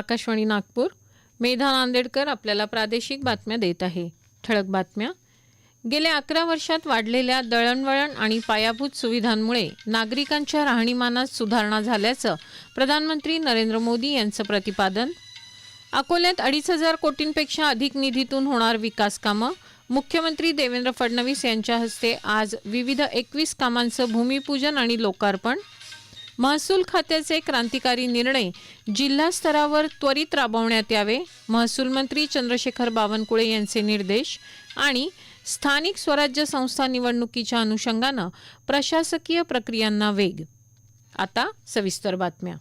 आकाशवाणी नागपूर. मेधा नांदेडकर आपल्याला प्रादेशिक बातम्या देत आहे. ठळक बातम्या. गेल्या अकरा वर्षात वाढलेल्या दळणवळण आणि पायाभूत सुविधांमुळे नागरिकांच्या राहणीमानात सुधारणा झाल्याचं प्रधानमंत्री नरेंद्र मोदी यांचं प्रतिपादन. अकोल्यात अडीच हजार कोटींपेक्षा अधिक निधीतून होणार विकास कामं. मुख्यमंत्री देवेंद्र फडणवीस यांच्या हस्ते आज विविध एकवीस कामांचं भूमिपूजन आणि लोकार्पण. महसूल खात्याचे क्रांतिकारी निर्णय जिल्हा स्तरावर त्वरित राबवण्यात यावे महसूल मंत्री चंद्रशेखर बावनकुळे यांचे निर्देश आणि स्थानिक स्वराज्य संस्था निवडणुकीच्या अनुषंगानं प्रशासकीय प्रक्रियांना वेग. आता सविस्तर बातम्या.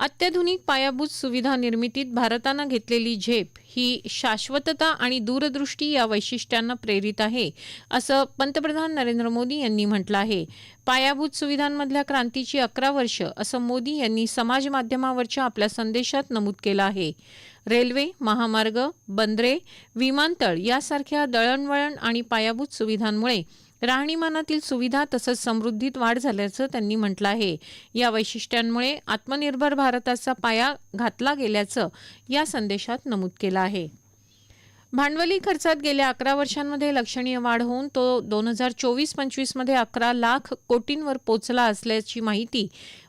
अत्याधुनिक पायाभूत सुविधा निर्मितीत भारतानं घेतलेली झेप ही शाश्वतता आणि दूरदृष्टी या वैशिष्ट्यांना प्रेरित आहे असं पंतप्रधान नरेंद्र मोदी यांनी म्हटलं आहे. पायाभूत सुविधांमधल्या क्रांतीची अकरा वर्ष असं मोदी यांनी समाज माध्यमावरच्या आपल्या संदेशात नमूद केलं आहे. रेल्वे महामार्ग बंदरे विमानतळ यासारख्या दळणवळण आणि पायाभूत सुविधांमुळे राहणीमानातील सुविधा तसंच समृद्धीत वाढ झाल्याचं त्यांनी म्हटलं आहे. या वैशिष्ट्यांमुळे आत्मनिर्भर भारताचा पाया घातला गेल्याचं या संदेशात नमूद केलं आहे. भांडवली खर्चात गेल्या अकरा वर्षांमध्ये लक्षणीय वाढ होऊन तो दोन हजार चोवीस पंचवीसमध्ये अकरा लाख कोटींवर पोचला असल्याची माहिती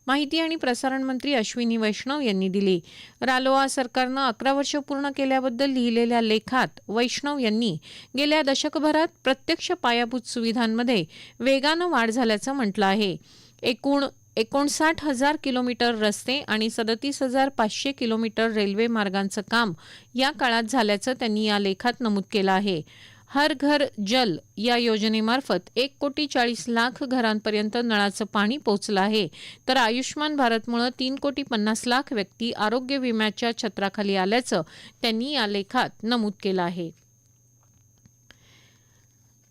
माहिती आणि प्रसारण मंत्री अश्विनी वैष्णव यांनी दिली. रालोआ सरकारनं अकरा वर्ष पूर्ण केल्याबद्दल लिहिलेल्या लेखात वैष्णव यांनी गेल्या दशकभरात प्रत्यक्ष पायाभूत सुविधांमध्ये वेगानं वाढ झाल्याचं म्हटलं आहे. एकूण एकोणसाठ हजार किलोमीटर रस्ते आणि सदतीस हजार पाचशे किलोमीटर रेल्वे मार्गांचं काम या काळात झाल्याचं त्यांनी या लेखात नमूद केलं आहे. हर घर जल या योजनेमार्फत एक कोटी चाळीस लाख घरांपर्यंत नळाचं पाणी पोचलं आहे. तर आयुष्यमान भारतमुळं तीन कोटी पन्नास लाख व्यक्ती आरोग्य विम्याच्या छत्राखाली आल्याचं त्यांनी या लेखात नमूद केलं आहे.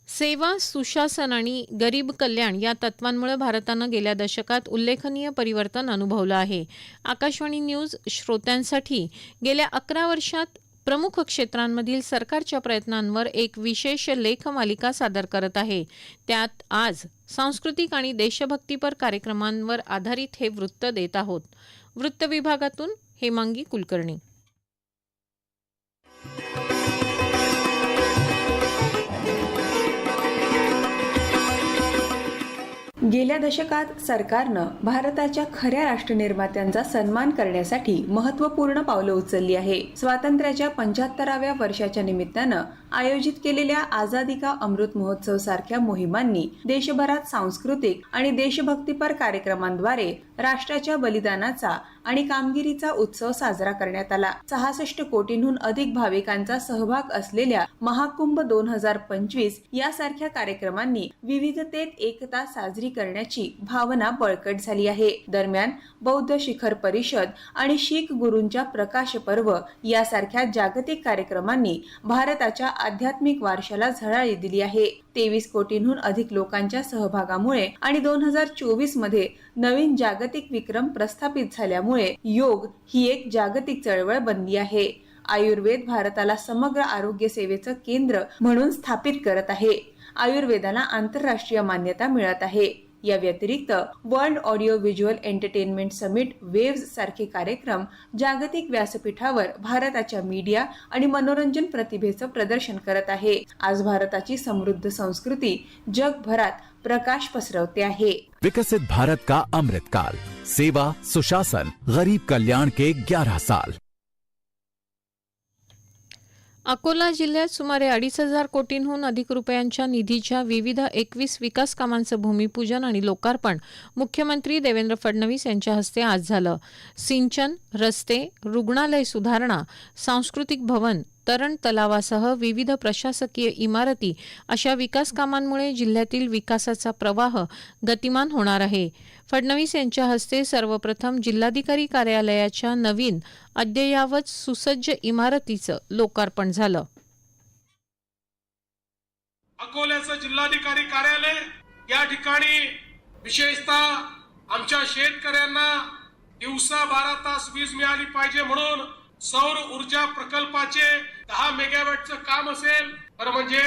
सेवा सुशासन आणि गरीब कल्याण या तत्वांमुळे भारतानं गेल्या दशकात उल्लेखनीय परिवर्तन अनुभवलं आहे. आकाशवाणी न्यूज श्रोत्यांसाठी गेल्या अकरा वर्षात प्रमुख क्षेत्रांमधील सरकारच्या प्रयत्नांवर एक विशेष लेखमालिका सादर करत आहे. त्यात आज सांस्कृतिक आणि देशभक्तीपर कार्यक्रमांवर आधारित हे वृत्त देत आहोत. वृत्त विभागातून हेमांगी कुलकर्णी. गेल्या दशकात सरकारनं भारताच्या खऱ्या राष्ट्रनिर्मात्यांचा सन्मान करण्यासाठी महत्त्वपूर्ण पावलं उचलली आहे. स्वातंत्र्याच्या पंच्याहत्तराव्या वर्षाच्या निमित्तानं आयोजित केलेल्या आझादी का अमृत महोत्सव सारख्या मोहिमांनी देशभरात सांस्कृतिक आणि देशभक्तीपर कार्यक्रमांद्वारे राष्ट्राच्या बलिदानाचा आणि कामगिरीचा उत्सव साजरा करण्यात आला. सहासष्ट कोटींहून अधिक भाविकांचा सहभाग असलेल्या महाकुंभ दोन हजार पंचवीस यासारख्या कार्यक्रमांनी विविधतेत एकता साजरी करण्याची भावना बळकट झाली आहे. दरम्यान बौद्ध शिखर परिषद आणि शीख गुरूंच्या प्रकाश पर्व यासारख्या जागतिक कार्यक्रमांनी भारताच्या आध्यात्मिक वारशाला झळाळी दिली आहे. तेवीस कोटींहून अधिक लोकांच्या सहभागामुळे आणि दोन हजार चोवीसमध्ये नवीन जागतिक विक्रम प्रस्थापित झाल्यामुळे योग ही एक जागतिक चळवळ बनली आहे. आयुर्वेद भारताला समग्र आरोग्य सेवेचं केंद्र म्हणून स्थापित करत आहे. आयुर्वेदाला आंतरराष्ट्रीय मान्यता मिळत आहे. या व्यतिरिक्त world audio visual entertainment summit wave सारखे कार्यक्रम जागतिक व्यासपीठावर भारताच्या मीडिया आणि मनोरंजन प्रतिभेचं प्रदर्शन करत आहे. आज भारताची समृद्ध संस्कृती जगभरात प्रकाश पसरवते आहे. विकसित भारत का अमृत काल? सेवा सुशासन गरीब कल्याण के 11 साल. अकोला जिल्ह्यात सुमारे अडीच हजार कोटींहून अधिक रुपयांच्या निधीच्या विविध एकवीस विकास कामांचं भूमिपूजन आणि लोकार्पण मुख्यमंत्री देवेंद्र फडणवीस यांच्या हस्ते आज झालं. सिंचन रस्ते रुग्णालय सुधारणा सांस्कृतिक भवन तरण तलावासह विविध प्रशासकीय इमारती अशा विकास कामांमुळे जिल्ह्यातील विकासाचा प्रवाह गतिमान होणार आहे. फडणवीस यांच्या हस्ते सर्वप्रथम जिल्हाधिकारी कार्यालयाच्या नवीन अद्ययावत सुसज्ज इमारतीचं लोकार्पण झालं. अकोल्याचं जिल्हाधिकारी कार्यालय या ठिकाणी विशेषतः आमच्या शेतकऱ्यांना दिवसा बारा तास वीज मिळाली पाहिजे म्हणून सौर ऊर्जा प्रकल्पाचे दहा मेगावॅटचं काम असेल. तर म्हणजे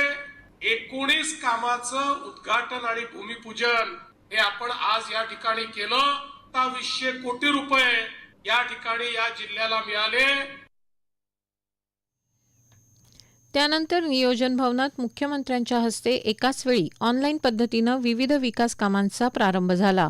एकोणीस कामाचं उद्घाटन आणि भूमिपूजन हे आपण आज या ठिकाणी केलं. सत्तावीसशे कोटी रुपये या ठिकाणी या जिल्ह्याला मिळाले. त्यानंतर नियोजन भवनात मुख्यमंत्र्यांच्या हस्ते एकाच वेळी ऑनलाईन पद्धतीनं विविध विकास कामांचा प्रारंभ झाला.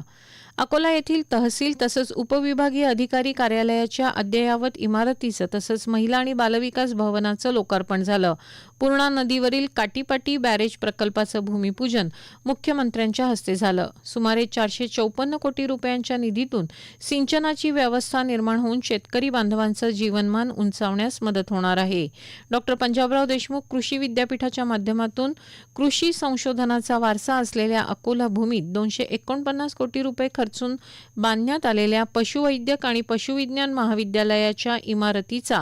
अकोला येथील तहसील तसंच उपविभागीय अधिकारी कार्यालयाच्या अद्ययावत इमारतीचं तसंच महिला आणि बालविकास भवनाचं लोकार्पण झालं. पूर्णा नदीवरील काटीपाटी बॅरेज प्रकल्पाचं भूमिपूजन मुख्यमंत्र्यांच्या हस्ते झालं. सुमारे चारशे चौपन्न कोटी रुपयांच्या निधीतून सिंचनाची व्यवस्था निर्माण होऊन शेतकरी बांधवांचं जीवनमान उंचावण्यास मदत होणार आहे. डॉक्टर पंजाबराव देशमुख कृषी विद्यापीठाच्या माध्यमातून कृषी संशोधनाचा वारसा असलेल्या अकोला भूमीत दोनशे एकोणपन्नास कोटी रुपये खर्चून बांधण्यात आलेल्या पशुवैद्यक आणि पशुविज्ञान महाविद्यालयाच्या इमारतीचा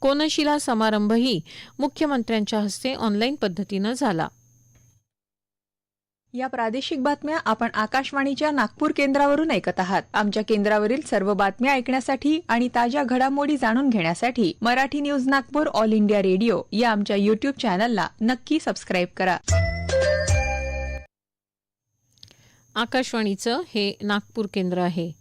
कोनशिला समारंभही मुख्यमंत्र्यांच्या हस्ते ऑनलाईन पद्धतीनं झाला. या प्रादेशिक बातम्या आपण आकाशवाणीच्या नागपूर केंद्रावरून ऐकत आहात. आमच्या केंद्रावरील सर्व बातम्या ऐकण्यासाठी आणि ताज्या घडामोडी जाणून घेण्यासाठी Marathi news Nagpur all India radio या आमच्या युट्यूब चॅनलला नक्की सबस्क्राईब करा. आकाशवाणीचं हे नागपूर केंद्र आहे.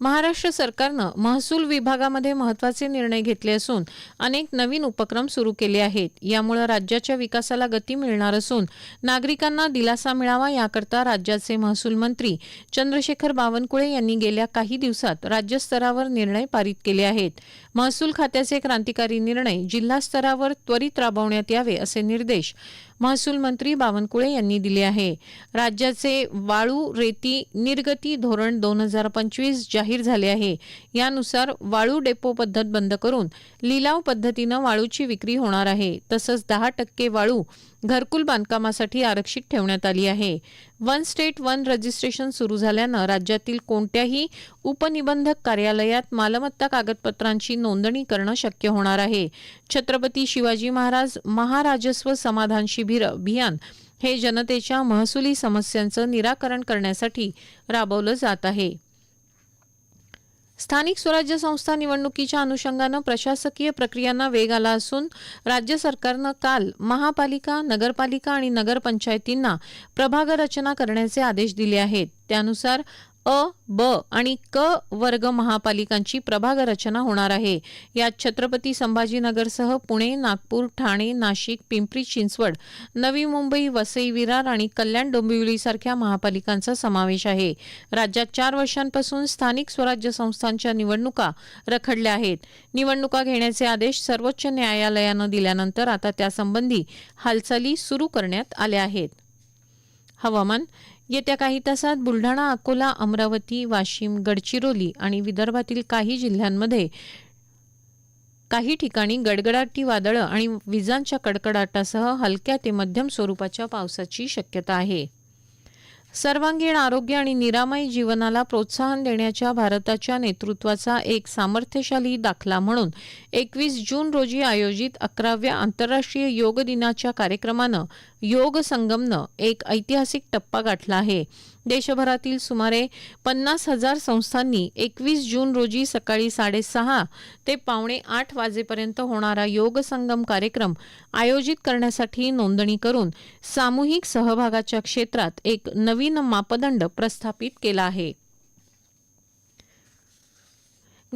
महाराष्ट्र सरकारनं महसूल विभागामध्ये महत्त्वाचे निर्णय घेतले असून अनेक नवीन उपक्रम सुरू केले आहेत. यामुळे राज्याच्या विकासाला गती मिळणार असून नागरिकांना दिलासा मिळावा याकरता राज्याचे महसूल मंत्री चंद्रशेखर बावनकुळे यांनी गेल्या काही दिवसात राज्यस्तरावर निर्णय पारित केले आहेत. महसूल खात्याचे क्रांतिकारी निर्णय जिल्हा स्तरावर त्वरित राबवण्यात यावे असे निर्देश महसूल मंत्री बावनकुळे यांनी दिले आहे. राज्याचे वाळू रेती निर्गती धोरण दोन हजार पंचवीस जाहीर झाले आहे. यानुसार वाळू डेपो पद्धत बंद करून लिलाव पद्धतीनं वाळूची विक्री होणार आहे. तसंच दहा टक्के वाळू घरकुल बांधकामासाठी आरक्षित ठेवण्यात आली आहे. वन स्टेट वन रजिस्ट्रेशन सुरू झाल्यानं राज्यातील कोणत्याही उपनिबंधक कार्यालयात मालमत्ता कागदपत्रांची नोंदणी करणं शक्य होणार आहे. छत्रपती शिवाजी महाराज महाराजस्व समाधान शिबिर अभियान हे जनतेच्या महसुली समस्यांचं निराकरण करण्यासाठी राबवलं जात आहे. स्थानिक स्वराज्य संस्था निवडणुकीच्या अनुषंगानं प्रशासकीय प्रक्रियांना वेग आला असून राज्य सरकारनं काल महापालिका नगरपालिका आणि नगरपंचायतींना प्रभाग रचना करण्याचे आदेश दिले आहेत. त्यानुसार अ ब आणि क वर्ग महापालिकांची प्रभाग रचना होणार आहे. यात छत्रपती संभाजीनगरसह पुणे नागपूर ठाणे नाशिक पिंपरी चिंचवड नवी मुंबई वसई विरार आणि कल्याण डोंबिवलीसारख्या महापालिकांचा समावेश आहे. राज्यात चार वर्षांपासून स्थानिक स्वराज्य संस्थांच्या निवडणुका रखडल्या आहेत. निवडणुका घेण्याचे आदेश सर्वोच्च न्यायालयानं दिल्यानंतर आता त्यासंबंधी हालचाली सुरू करण्यात आल्या आहेत. हवामान येत्या काही तासात बुलढाणा अकोला अमरावती वाशिम गडचिरोली आणि विदर्भातील काही जिल्ह्यांमध्ये काही ठिकाणी गडगडाटी वादळं आणि विजांच्या कडकडाटासह हलक्या ते मध्यम स्वरूपाच्या पावसाची शक्यता आहे. सर्वांगीण आरोग्य आणि निरामय जीवनाला प्रोत्साहन देण्याच्या भारताच्या नेतृत्वाचा एक सामर्थ्यशाली दाखला म्हणून एकवीस जून रोजी आयोजित अकराव्या आंतरराष्ट्रीय योग दिनाच्या कार्यक्रमानं योग संगमनं एक ऐतिहासिक टप्पा गाठला आहे. देशभरातील सुमारे पन्नास हजार संस्थांनी एकवीस जून रोजी सकाळी साडेसहा ते पावणे आठ वाजेपर्यंत होणारा योग संगम कार्यक्रम आयोजित करण्यासाठी नोंदणी करून सामूहिक सहभागाच्या क्षेत्रात एक नवीन मापदंड प्रस्थापित केला आहे.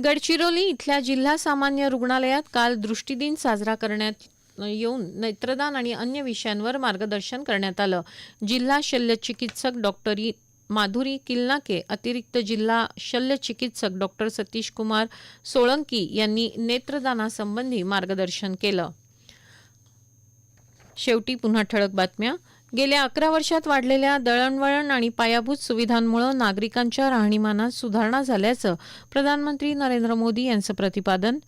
गडचिरोली इथल्या जिल्हा सामान्य रुग्णालयात काल दृष्टीदिन साजरा करण्यात येऊन नेत्रदान आणि अन्य विषयांवर मार्गदर्शन करण्यात आलं. जिल्हा शल्यचिकित्सक डॉक्टर इ- माधुरी किल्नाके अतिरिक्त जिल्हा शल्यचिकित्सक डॉक्टर सतीश कुमार सोळंकी यांनी नेत्रदानासंबंधी मार्गदर्शन केलं. शेवटी पुन्हा ठळक बातम्या. गेल्या अकरा वर्षात वाढलेल्या दळणवळण आणि पायाभूत सुविधांमुळे नागरिकांच्या राहणीमानात सुधारणा झाल्याचं प्रधानमंत्री नरेंद्र मोदी यांचं प्रतिपादन.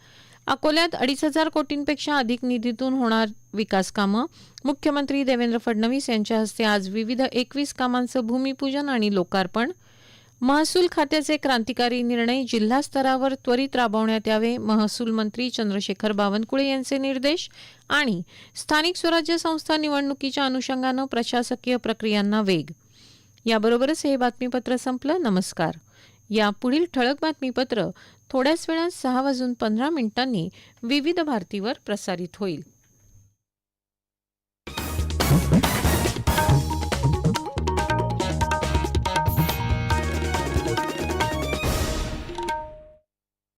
अकोल्यात अडीच हजार कोटींपेक्षा अधिक निधीतून होणार विकास कामं. मुख्यमंत्री देवेंद्र फडणवीस यांच्या हस्ते आज विविध एकवीस कामांचं भूमिपूजन आणि लोकार्पण. महसूल खात्याचे क्रांतिकारी निर्णय जिल्हा स्तरावर त्वरित राबवण्यात यावे महसूल मंत्री चंद्रशेखर बावनकुळे यांचे निर्देश आणि स्थानिक स्वराज्य संस्था निवडणुकीच्या अनुषंगानं प्रशासकीय प्रक्रियांना वेग. याबरोबरच हे बातमीपत्र संपलं. नमस्कार. या पुढील ठळक बातमीपत्र थोड्याच वेळात सहा वाजून पंधरा मिनिटांनी विविध भारतीवर प्रसारित होईल.